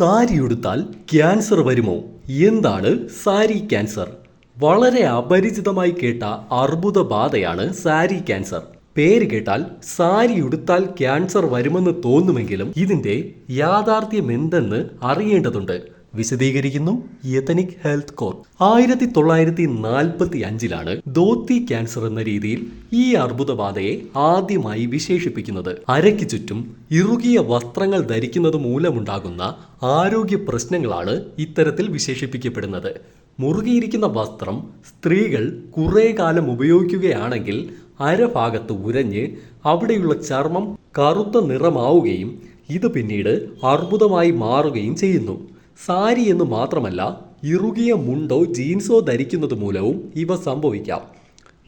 Sari ഉടുത്താൽ cancer വരുമോ? എന്താണ് sari cancer? വളരെ അപരിചിതമായി കേട്ട അർബുദ ബാധയാണ് സാരി ക്യാൻസർ. പേര് കേട്ടാൽ സാരി ഉടുത്താൽ ക്യാൻസർ വരുമെന്ന് തോന്നുമെങ്കിലും ഇതിന്റെ യാഥാർത്ഥ്യം എന്തെന്ന് അറിയേണ്ടതുണ്ട്. വിശദീകരിക്കുന്നു യതനിക് ഹെൽത്ത് കോർ ആയിരത്തി തൊള്ളായിരത്തി നാൽപ്പത്തി അഞ്ചിലാണ് ധോത്തി ക്യാൻസർ എന്ന രീതിയിൽ ഈ അർബുദബാധയെ ആദ്യമായി വിശേഷിപ്പിക്കുന്നത്. അരയ്ക്ക് ചുറ്റും ഇറുകിയ വസ്ത്രങ്ങൾ ധരിക്കുന്നത് മൂലമുണ്ടാകുന്ന ആരോഗ്യ പ്രശ്നങ്ങളാണ് ഇത്തരത്തിൽ വിശേഷിപ്പിക്കപ്പെടുന്നത്. മുറുകിയിരിക്കുന്ന വസ്ത്രം സ്ത്രീകൾ കുറേ കാലം ഉപയോഗിക്കുകയാണെങ്കിൽ അരഭാഗത്ത് ഉരഞ്ഞ് അവിടെയുള്ള ചർമ്മം കറുത്ത നിറമാവുകയും ഇത് പിന്നീട് അർബുദമായി മാറുകയും ചെയ്യുന്നു. സാരി എന്ന് മാത്രമല്ല ഇറുകിയ മുണ്ടോ ജീൻസോ ധരിക്കുന്നത് മൂലവും ഇവ സംഭവിക്കാം.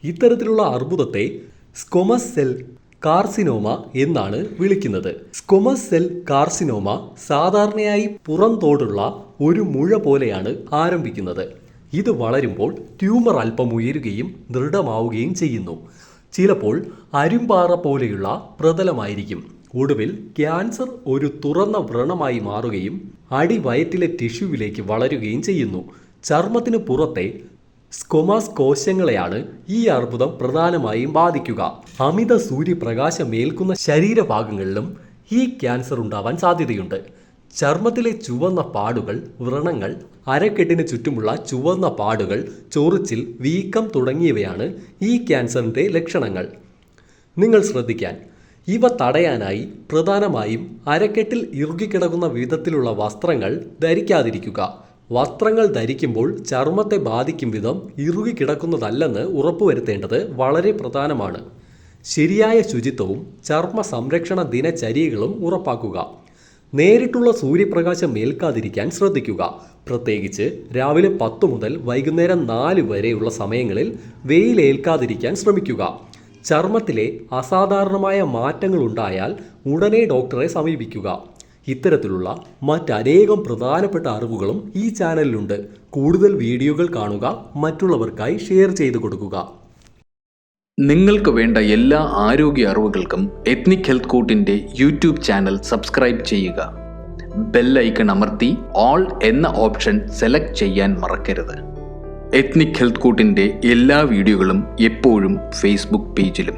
ഇത്തരത്തിലുള്ള അർബുദത്തെ സ്കൊമസ് സെൽ കാർസിനോമ എന്നാണ് വിളിക്കുന്നത്. സ്കൊമസ് സെൽ കാർസിനോമ സാധാരണയായി പുറംതോടുള്ള ഒരു മുഴ പോലെയാണ് ആരംഭിക്കുന്നത്. ഇത് വളരുമ്പോൾ ട്യൂമർ അല്പം ഉയരുകയും ദൃഢമാവുകയും ചെയ്യുന്നു. ചിലപ്പോൾ അരുമ്പാറ പോലെയുള്ള പ്രതലമായിരിക്കും. ഒടുവിൽ ക്യാൻസർ ഒരു തുറന്ന വ്രണമായി മാറുകയും അടിവയറ്റിലെ ടിഷ്യൂവിലേക്ക് വളരുകയും ചെയ്യുന്നു. ചർമ്മത്തിന് പുറത്തെ സ്കൊമാസ് കോശങ്ങളെയാണ് ഈ അർബുദം പ്രധാനമായും ബാധിക്കുക. അമിത സൂര്യപ്രകാശം ഏൽക്കുന്ന ശരീരഭാഗങ്ങളിലും ഈ ക്യാൻസർ ഉണ്ടാവാൻ സാധ്യതയുണ്ട്. ചർമ്മത്തിലെ ചുവന്ന പാടുകൾ വ്രണങ്ങൾ അരക്കെട്ടിന് ചുറ്റുമുള്ള ചുവന്ന പാടുകൾ ചൊറിച്ചിൽ വീക്കം തുടങ്ങിയവയാണ് ഈ ക്യാൻസറിന്റെ ലക്ഷണങ്ങൾ. നിങ്ങൾ ശ്രദ്ധിക്കാൻ ഇവ തടയാനായി പ്രധാനമായും അരക്കെട്ടിൽ ഇറുകിക്കിടക്കുന്ന വിധത്തിലുള്ള വസ്ത്രങ്ങൾ ധരിക്കാതിരിക്കുക. വസ്ത്രങ്ങൾ ധരിക്കുമ്പോൾ ചർമ്മത്തെ ബാധിക്കും വിധം ഇറുകിക്കിടക്കുന്നതല്ലെന്ന് ഉറപ്പുവരുത്തേണ്ടത് വളരെ പ്രധാനമാണ്. ശരിയായ ശുചിത്വവും ചർമ്മ സംരക്ഷണ ദിനചര്യകളും ഉറപ്പാക്കുക. നേരിട്ടുള്ള സൂര്യപ്രകാശം ഏൽക്കാതിരിക്കാൻ ശ്രദ്ധിക്കുക. പ്രത്യേകിച്ച് രാവിലെ പത്ത് മുതൽ വൈകുന്നേരം നാല് വരെയുള്ള സമയങ്ങളിൽ വെയിലേൽക്കാതിരിക്കാൻ ശ്രമിക്കുക. ചർമ്മത്തിലെ അസാധാരണമായ മാറ്റങ്ങൾ ഉണ്ടായാൽ ഉടനെ ഡോക്ടറെ സമീപിക്കുക. ഇത്തരത്തിലുള്ള മറ്റനേകം പ്രധാനപ്പെട്ട അറിവുകളും ഈ ചാനലിലുണ്ട്. കൂടുതൽ വീഡിയോകൾ കാണുക മറ്റുള്ളവർക്കായി ഷെയർ ചെയ്തു കൊടുക്കുക. നിങ്ങൾക്ക് വേണ്ട എല്ലാ ആരോഗ്യ അറിവുകൾക്കും എത്നിക് ഹെൽത്ത് കോട്ടിന്റെ യൂട്യൂബ് ചാനൽ സബ്സ്ക്രൈബ് ചെയ്യുക. ബെൽ ഐക്കൺ അമർത്തി ഓൾ എന്ന ഓപ്ഷൻ സെലക്ട് ചെയ്യാൻ മറക്കരുത്. എത്നിക് ഹെൽത്ത് കോട്ടിന്റെ എല്ലാ വീഡിയോകളും എപ്പോഴും ഫേസ്ബുക്ക് പേജിലും